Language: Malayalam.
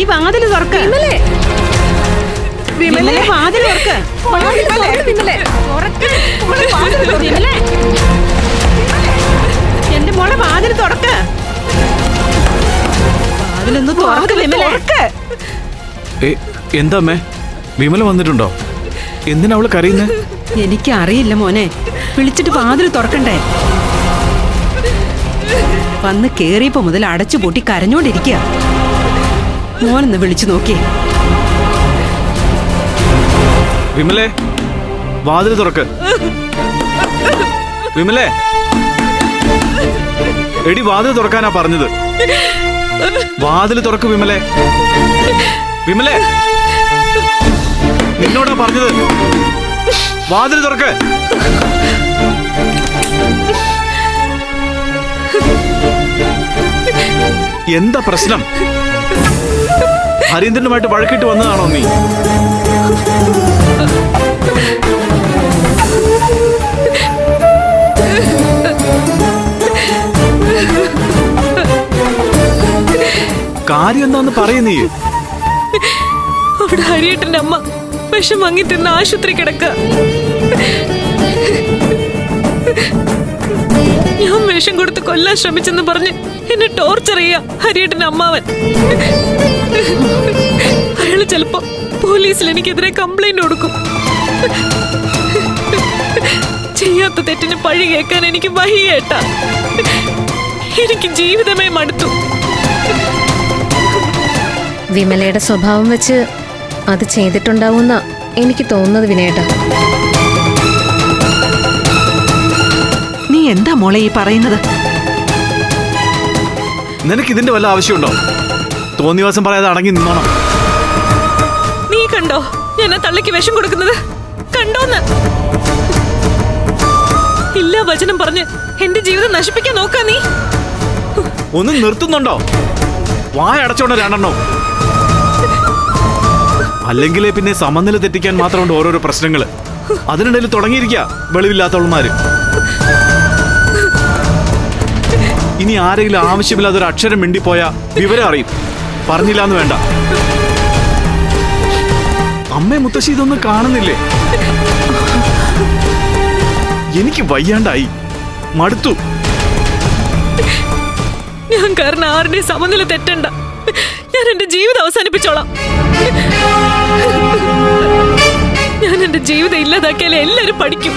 നീ വാതിൽ തുറക്ക. വിമലേ. വിമലേ. വാതിൽ തുറക്ക. വിമലേ. വിമലെ എന്റെ മോളെ വാതിൽ തുറക്ക. വാതിലൊന്ന് തുറക്ക് വിമലേ. എന്താമ്മേ എന്താ അമ്മേ വിമല വന്നിട്ടുണ്ടോ? എന്തിനാ അവൾ കറിയുന്നത് എനിക്ക് അറിയില്ല മോനെ. വിളിച്ചിട്ട് വാതിൽ തുറക്കണ്ടേ? വന്ന് കേറിയപ്പോ മുതൽ അടച്ചു പൂട്ടി കരഞ്ഞോണ്ടിരിക്കുക മോനൊന്ന് വിളിച്ചു നോക്കിയേ വിമലേ വാതിൽ തുറക്ക്. വിമലേ എടി വാതിൽ തുറക്കാനാ പറഞ്ഞത്. വാതിൽ തുറക്ക് വിമലേ. വിമലേ നിന്നോടാ പറഞ്ഞത്. വാതിൽ തുറക്ക്. എന്താ പ്രശ്നം? ഹരീന്ദ്രനുമായിട്ട് വഴക്കിട്ട് വന്നതാണോ നീ? കാര്യം എന്താന്ന് പറയുന്നീ അവിടെ ഹരിയേട്ടന്റെ അമ്മ വിഷം വാങ്ങി തിന്ന് ആശുപത്രി കിടക്ക. ഞാൻ വിഷം കൊടുത്ത് കൊല്ലാൻ ശ്രമിച്ചെന്ന് പറഞ്ഞ് എന്നെ ടോർച്ചർ ചെയ്യാ ഹരിയേട്ടന്റെ അമ്മാവൻ. പോലീസിൽ എനിക്കെതിരെ കംപ്ലൈന്റ് കൊടുക്കും. ചെയ്യാത്ത തെറ്റിന് പഴി കേൾക്കാൻ എനിക്ക് വഹിയേട്ട എനിക്ക് ജീവിതമേ മടുത്തു. വിമലയുടെ സ്വഭാവം വെച്ച് അത് ചെയ്തിട്ടുണ്ടാവുന്ന എനിക്ക് തോന്നുന്നത് വിനയേട്ടാ നീ എന്താ മോളെ ഈ പറയുന്നത്? നിനക്ക് ഇതിന്റെ വല്ല ആവശ്യമുണ്ടോ? തോന്നിവാസം പറയാതെ അടങ്ങി നിന്നോണം. കണ്ടോ? ഞാൻ തള്ളിക്ക് വിഷം കൊടുക്കുന്നത്? കണ്ടോന്ന്? ഇല്ല വചനം പറഞ്ഞ് എന്റെ ജീവിതം നശിപ്പിക്കാൻ നോക്കാ നീ. ഒന്ന് നിർത്തുന്നുണ്ടോ? വായ അടച്ചോണ്ട രണ്ടെണ്ണോ. അല്ലെങ്കിലേ പിന്നെ സമനില തെറ്റിക്കാൻ മാത്രമുണ്ട് ഓരോരോ പ്രശ്നങ്ങൾ അതിനിടയിൽ തുടങ്ങിയിരിക്കുക വെളിവില്ലാത്തവന്മാര്. ഇനി ആരെങ്കിലും ആവശ്യമില്ലാതെ ഒരു അക്ഷരം മിണ്ടിപ്പോയാ വിവരം അറിയും. പറഞ്ഞില്ല എന്ന് വേണ്ട. അമ്മേ മുത്തശ്ശി ഇതൊന്നും കാണുന്നില്ലേ? എനിക്ക് വയ്യാണ്ടായി. മടുത്തു. ഞാൻ കാരണം ആരുടെ സമനില തെറ്റണ്ട. ഞാൻ എന്റെ ജീവിതം അവസാനിപ്പിച്ചോളാം. ഞാൻ എന്റെ ജീവിതം ഇല്ലാതാക്കിയാലേ എല്ലാരും പഠിക്കും.